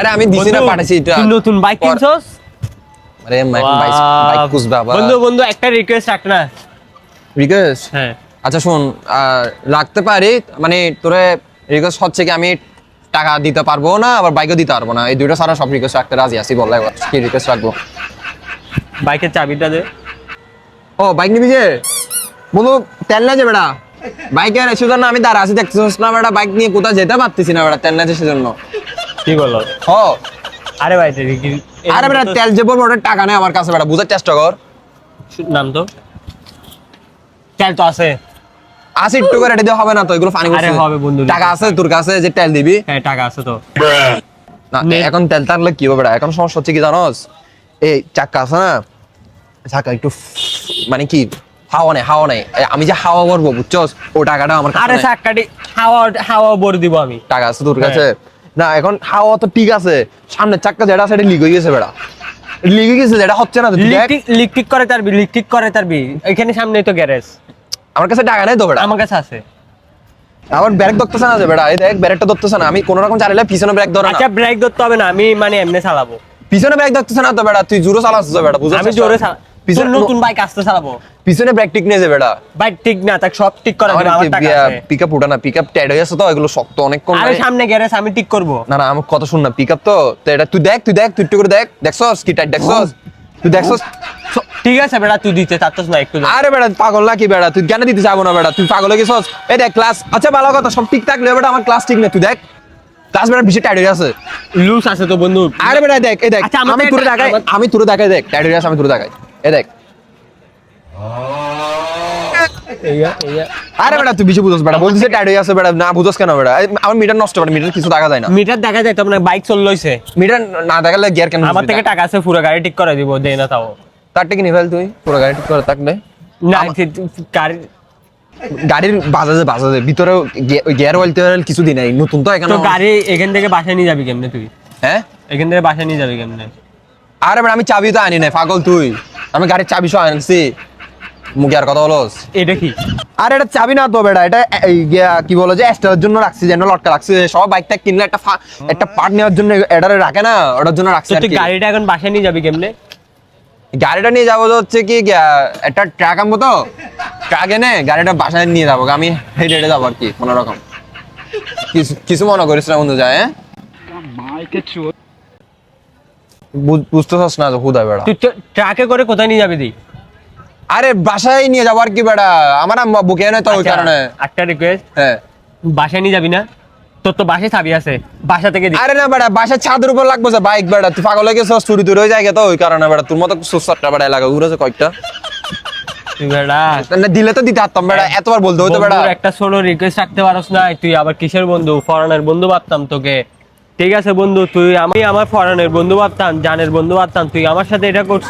আরে আমি দিছি না পাঠাইছি এটা। তুই নতুন বাইক কিনছস? আরে বাইক বাইক কুছ বাবা। বন্ধু বন্ধু একটা রিকোয়েস্ট রাখ না। রিকোয়েস্ট হ্যাঁ। আচ্ছা শোন রাখতে পারি মানে তোরে রিকোয়েস্ট হচ্ছে কি আমি টাকা দিতে পারব না আবার বাইকও দিতে পারব না? এই দুইটা সারা সব রিকোয়েস্ট রাখতে রাজি আছি বল একবার কি রিকোয়েস্ট রাখব? বাইকের চাবিটা দে। ও বাইক নিবি যে? বন্ধু তেল না। যে বেড়া বাইকের সেজন্য আমি দাঁড়া আছি দেখতেছিস না বেড়া বাইক নিয়ে কোথাও যেতে পারতেছি না বেড়া তেল না যে সেজন্য কি বলো? ও আরে ভাই কি আরে বেড়া তেল যে বলব ওটা টাকা নেই আমার কাছে বেড়া বুঝার চেষ্টা কর। নাম তো? তেল তো আছে। একটু করে এটা দিয়ে হবে না তো এগুলো ফানি আরে হবে বন্ধু। টাকা আছে তোর কাছে যে তেল দিবি। হ্যাঁ টাকা আছে তো। না এখন তেল থাকলে কি হবে এখন সমস্যা হচ্ছে কি জানোস? এই চাক্কা আছে না? চাক্কা একটু মানে কি হাওয়া নেই হাওয়া নেই। আমি যে হাওয়া করব বুঝছস? ও টাকাটা আমার কাছে আরে। সাক্কাটি হাওয়া হাওয়া ভরে দিব আমি। টাকা আছে তোর হ্যাঁ। কাছে। না এখন হাওয়া তো ঠিক আছে। সামনের চাক্কা যেটা সেটা লিক হয়ে গেছে বেড়া। লিক হয়ে গেছে যেটা হচ্ছে না। লিক ঠিক করে তারবি লিক ঠিক করে তারবি এখানে সামনেই তো গ্যারেজ আমার কাছে টাকা নেই তো বেড়া। আমার কাছে আছে। আমার ব্যারেক ধরতেছে না বেড়া। এই দেখ ব্যারেকটা ধরতেছে না। আমি কোন রকম চালিয়ে পিছনে ব্রেক ধরে আচ্ছা ব্রেক ধরতে হবে না। আমি মানে এমনি চালাবো। পিছনে ব্রেক ধরতেছে না তো বেড়া। তুই জোরে চালাচ্ছিস বেড়া বুঝছিস আমি জোরে চালা- পিছনে নতুন বাইক আসতে চালাবো। পিছনে ব্রেক ঠিক নেই যে বেড়া বাইক ঠিক না তাক সব ঠিক করে দিবো, আমার টাকা আছে। পিকআপ উঠা না পিকআপ ট্যাড হয়ে গেছে তো এগুলো শক্ত অনেক কম আরে সামনে গ্যারেজ আমি ঠিক করব। না না আমার কথা শুন না পিকআপ তো তো এটা তুই দেখ তুই দেখ তুই একটু করে দেখ দেখছস কি টাইট দেখছস? তুই দেখছস? ঠিক আছে বেটা তুই দিতে চাচ্ছিস না একটু। আরে বেড়া পাগল না কি বেড়া তুই জ্ঞানে দিতে যাব না বেড়া তুই পাগল গেছস? এই দেখ ক্লাস আচ্ছা ভালো কথা সব ঠিক থাকলে বেটা আমার ক্লাস ঠিক নেই তুই দেখ। ক্লাস বেড়া বেশি টাইট হয়ে আছে লুজ আছে তো বন্ধু। আরে বেড়া দেখ এই দেখ আচ্ছা, আমি তুরে দেখাই আমি তুরে দেখাই দেখ টাইট হয়ে আছে আমি তুরে দেখাই। এই দেখ। এইয়া এইয়া। আরে বেড়া তুই বেশি বুঝছ বেড়া বলছিস টাইট হয়ে আছে বেড়া না বুঝছ কেন বেড়া আমার মিটার নষ্ট বেড়া মিটার কিছু দেখা যায় না। মিটার দেখা যায় তো আপনার বাইক চল লইছে। মিটার না দেখালে গিয়ার কেন আমার থেকে টাকা আছে পুরো গাড়ি ঠিক করে দিব দে না তাও। তার থেকে নিভেল তুই পুরো গাড়ি ঠিক করে থাকলে না আমার- গাড়ি গাড়ির বাজাজে বাজাজে ভিতরে গিয়ার অয়েল টেয়ার কিছু দিন নাই নতুন তো এখানে। তো গাড়ি এখান থেকে বাসায় নিয়ে যাবি কেমনে তুই? হ্যাঁ? এখান থেকে বাসায় নিয়ে যাবি কেমনে? আরে আমি চাবি তো আনি নাই পাগল তুই। আমি গাড়ির চাবি সহ আনছি। মুখে আর কথা বলস। এটা কি আর এটা চাবি না তো বেড়া এটা এই কি বলো যে এক্সট্রার জন্য রাখছি যেন লটকা রাখছি সব বাইকটা কিনলে একটা একটা পার্ট নেওয়ার জন্য এটারে রাখে না ওটার জন্য রাখছি তুই গাড়িটা এখন বাসায় নিয়ে যাবি কেমনে? গাড়িটা নিয়ে যাব তো হচ্ছে কি একটা ট্রাক আনব তো ট্রাক এনে গাড়িটা বাসায় নিয়ে যাব আমি হেঁটে হেঁটে যাব আর কি কোনো রকম। কিছু কিছু মনে করিস না বন্ধু যায় হ্যাঁ? বুঝ- বুঝতেছস না হুদা বেড়া। তুই ট্রাকে করে কোথায় নিয়ে যাবি তুই? আরে বাসায় নিয়ে যাব আর কি বেড়া। আমার আম্মা বুকে তো ওই আচ্ছা, কারণে। একটা রিকোয়েস্ট হ্যাঁ। বাসায় নিয়ে যাবি না? তোর তো চাবি আছে। বাসা থেকে আরে না বেড়া বাসায় ছাদের উপর লাগবো যে বাইক বেড়া। তুই পাগল হয়ে গেছিস চুরি হয়ে যায় তো ওই কারণে বেড়া। তোর মতো সুসারটা বেড়া এলাকা ঘুরেছে কয়েকটা। তুই বেড়া। না দিলে তো দিতে পারতাম বেড়া এতবার বলতে হতো বেড়া। একটা ছোট রিকোয়েস্ট রাখতে পারস না। তুই আবার কিসের বন্ধু? ফরেনের বন্ধু ভাবতাম তোকে। ঠিক আছে বন্ধু, তুই আমি আমার ফরেনের বন্ধু ভাবতাম, জানের বন্ধু ভাবতাম, তুই আমার সাথে এটা করছ?